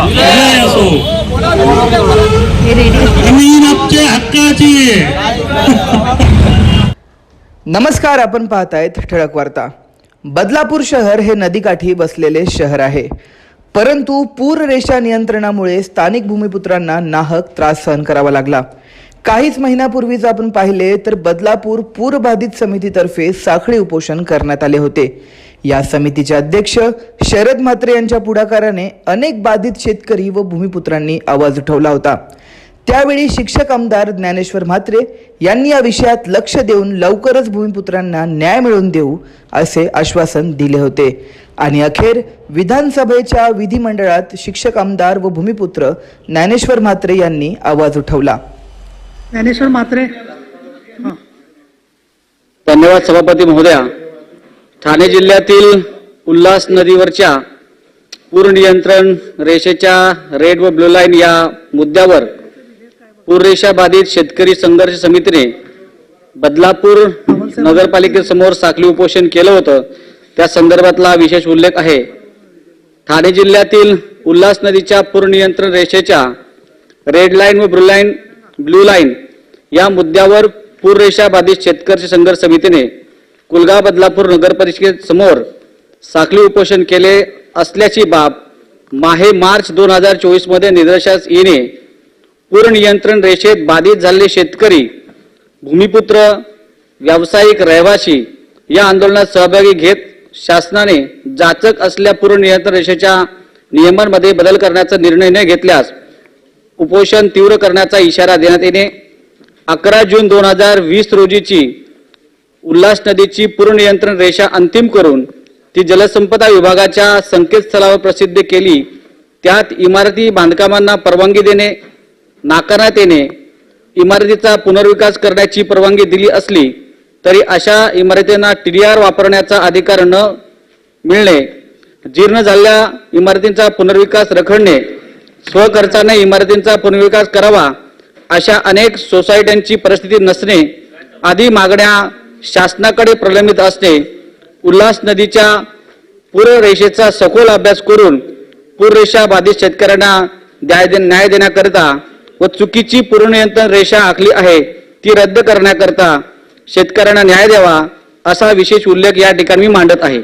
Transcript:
विजय असो जमीन हक्काची नमस्कार आपण पाहतायत ठळक वार्ता. बदलापूर शहर हे नदीकाठी बसलेले शहर आहे. परंतु पूर रेषा नियंत्रणामुळे स्थानिक भूमिपुत्रांना नाहक त्रास सहन करावा लागला. काहीच महिन्यापूर्वीच आपण पाहिले तर बदलापूर पूरबाधित समितीतर्फे साखळी उपोषण करण्यात आले होते. या समितीचे अध्यक्ष शरद म्हात्रे यांच्या पुढाकाराने अनेक बाधित शेतकरी व भूमिपुत्रांनी आवाज उठवला होता. त्यावेळी शिक्षक आमदार ज्ञानेश्वर म्हात्रे यांनी या विषयात लक्ष देऊन लवकरच भूमिपुत्रांना न्याय मिळवून देऊ असे आश्वासन दिले होते. आणि अखेर विधानसभेच्या विधिमंडळात शिक्षक आमदार व भूमिपुत्र ज्ञानेश्वर म्हात्रे यांनी आवाज उठवला. ज्ञानेश्वर मात्रे धन्यवाद सभापती महोदया. ठाणे जिल्ह्यातील उल्हास नदीवरच्या पूर नियंत्रण रेषेच्या रेड व ब्लू लाईन या मुद्द्यावर पूररेषा बाधित शेतकरी संघर्ष समितीने बदलापूर नगरपालिकेसमोर साखळी उपोषण केलं होतं. त्या संदर्भातला विशेष उल्लेख आहे. ठाणे जिल्ह्यातील उल्हास नदीच्या पूर नियंत्रण रेषेच्या रेड लाईन व ब्लू लाईन ब्लू लाईन या मुद्द्यावर पूररेषा बाधित शेतकरी संघर्ष समितीने कुलगाव बदलापूर नगर परिषदेसमोर साखळी उपोषण केले असल्याची बाब माहे मार्च दोन हजार चोवीसमध्ये निदर्शनास येणे पूर नियंत्रण रेषेत बाधित झालेले शेतकरी भूमिपुत्र व्यावसायिक रहिवासी या आंदोलनात सहभागी घेत शासनाने जाचक असल्या पूर नियंत्रण रेषेच्या नियमांमध्ये बदल करण्याचा निर्णय न घेतल्यास उपोषण तीव्र करण्याचा इशारा देण्यात येणे अकरा जून दोन हजार वीस रोजीची उल्हास नदीची पूर्णनियंत्रण रेषा अंतिम करून ती जलसंपदा विभागाच्या संकेतस्थळावर प्रसिद्ध केली. त्यात इमारती बांधकामांना परवानगी देणे नाकारण्यात येणे इमारतीचा पुनर्विकास करण्याची परवानगी दिली असली तरी अशा इमारतींना टी डी आर वापरण्याचा अधिकार न मिळणे जीर्ण झालेल्या इमारतींचा पुनर्विकास रखडणे स्वखर्चाने इमारतींचा पुनर्विकास करावा अशा अनेक सोसायट्यांची परिस्थिती नसणे आदी मागण्या शासनाकडे प्रलंबित असणे उल्हास नदीच्या पूररेषेचा सखोल अभ्यास करून पूररेषा बाधित शेतकऱ्यांना न्याय दे- न्याय देण्याकरिता व चुकीची पूरनियंत्रण रेषा आखली आहे ती रद्द करण्याकरता शेतकऱ्यांना न्याय द्यावा असा विशेष उल्लेख या ठिकाणी मी मांडत आहे.